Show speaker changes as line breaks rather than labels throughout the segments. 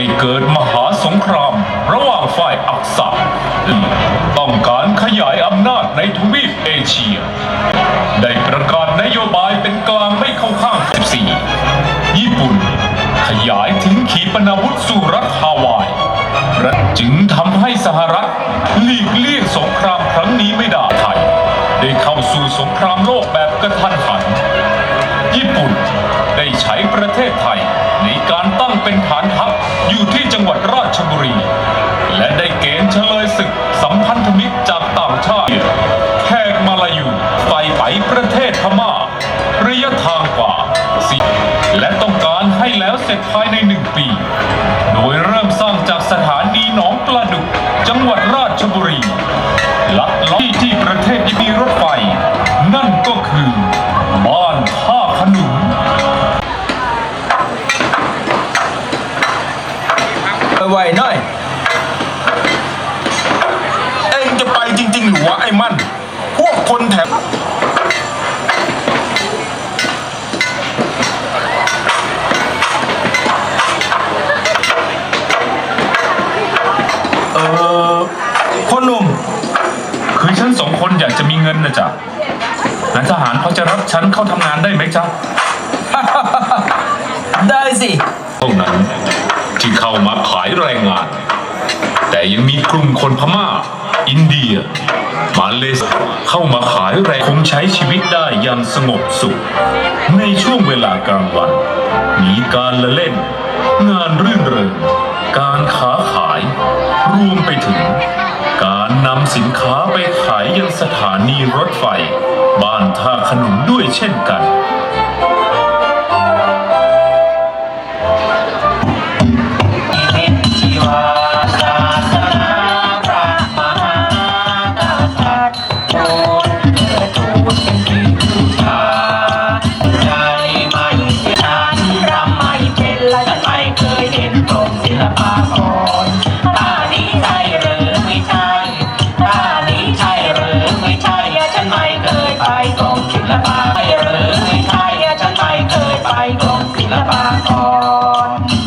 ได้เกิดมหาสงคราม ระหว่างฝ่ายอักษะต้องการขยายอำนาจในทวีปเอเชีย ได้ประกาศนโยบายเป็นกลางไม่เข้าข้าง 14 ญี่ปุ่น ขยายทิ้งขีปนาวุธสู่รัฐฮาวาย และจึงทำให้สหรัฐหลีกเลี่ยงสงครามครั้งนี้ไม่ได้ไทย ได้เข้าสู่สงครามโลกแบบกระทันหัน ญี่ปุ่นได้ใช้ประเทศไทย เสร็จภายในหนึ่งปี โดยเริ่มสร้างจากสถานีหนองปลาดุก จังหวัดราชบุรี ลัดลาะที่ที่ประเทศที่มีรถไฟ นั่นก็คือบ้านท่าขนุน
ไวๆหน่อย เอ็งจะไปจริง ๆ หรือวะไอ้มัน นา
ยทหารพอจะรับฉันเข้าทำงานได้ไหมจ๊ะ
ได้สิ
เท่านั้นที่เข้ามาขายแรงงาน แต่ยังมีกลุ่มคนพม่า อินเดีย มาเลเซียเข้ามาขายแรงคงใช้ชีวิตได้อย่างสงบสุข ในช่วงเวลากลางวัน มีการละเล่น งานรื่นเริงการค้าขาย รวมไปถึง การนำสินค้าไปขายยังสถานีรถไฟ บ้านท่าขนุนด้วยเช่นกัน
เป็นชีวาศาสนาพระมหากษัตริย์โปรดเถิดทูลเป็นที่บูชาใจไม่ฉันรำไม่เป็นและฉันไลปากร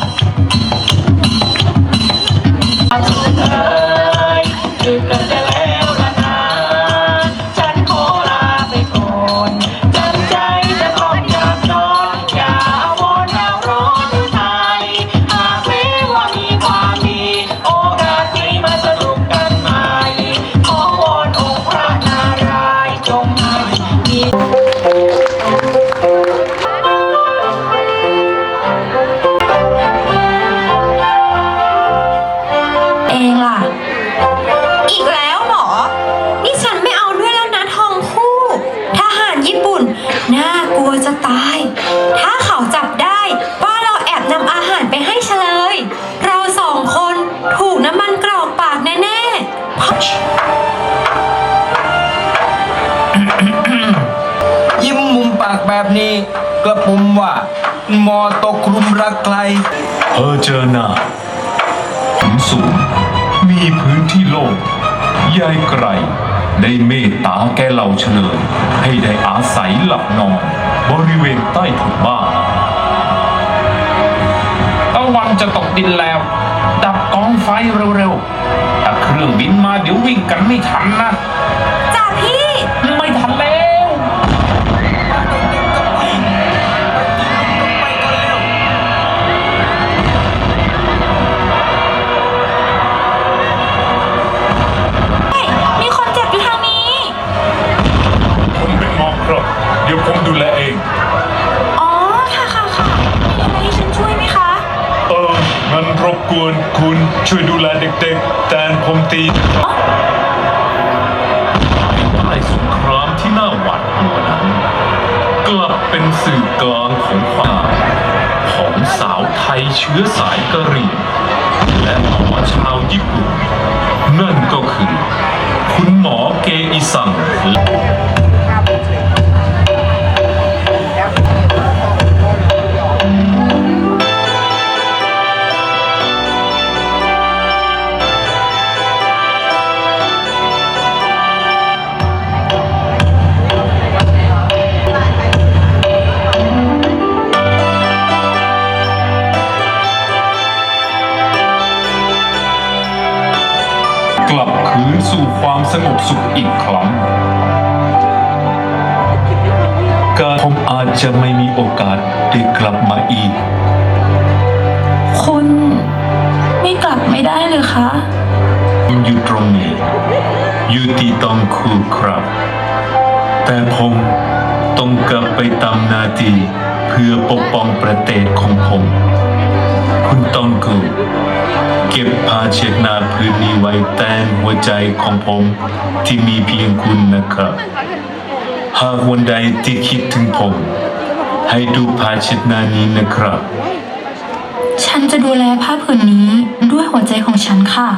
แบ
บนี้กระ
ผมว่ามอตกคลุมรักใคร
เพอเจอหน้าขุนสูง มีพื้นที่โล่งยายไกรได้เมตตาแก่เหล่าเฉลย ให้ได้อาศัยหลับนอน บริเวณใต้ถุนบ้าน
ตะวันจะตกดินแล้ว ดับกองไฟเร็วๆถ้าเครื่องบินมาเดี๋ยววิ่งกันไม่ทันนะ
องั้น
รบกวนคุณช่วยดูแลเด็กๆแทนผมตีใต้สงครามที่น่าหวาดกลัวนั้นกลับเป็นสื่อกลางของความของสาวไทยเชื้อสายกะเหรี่ยงและหมอชาวญี่ปุ่น นั่นก็คือ คุณหมอเกอิซัง ความสงบสุขอีกครั้ง การผมอาจจะไม่มีโอกาสได้กลับมาอีก
คุณไม่กลับไม่ได้เลยคะ
ผมอยู่ตรงนี้ อยู่ที่ต้องคูครับ แต่ผมต้องกลับไปตามหนาทีเพื่อปกป้องประเทศของผม คุณต้องกูเก็บผ้าเช็ดหน้าพื้นนี้ไว้แตนหัวใจของผมที่มีเพียงคุณนะครับ หากวันใดที่คิดถึงผม ให้ดูผ้าเช็ดหน้านี้นะครับ
ฉันจะดูแลผ้าผืนนี้ด้วยหัวใจของฉันค่ะ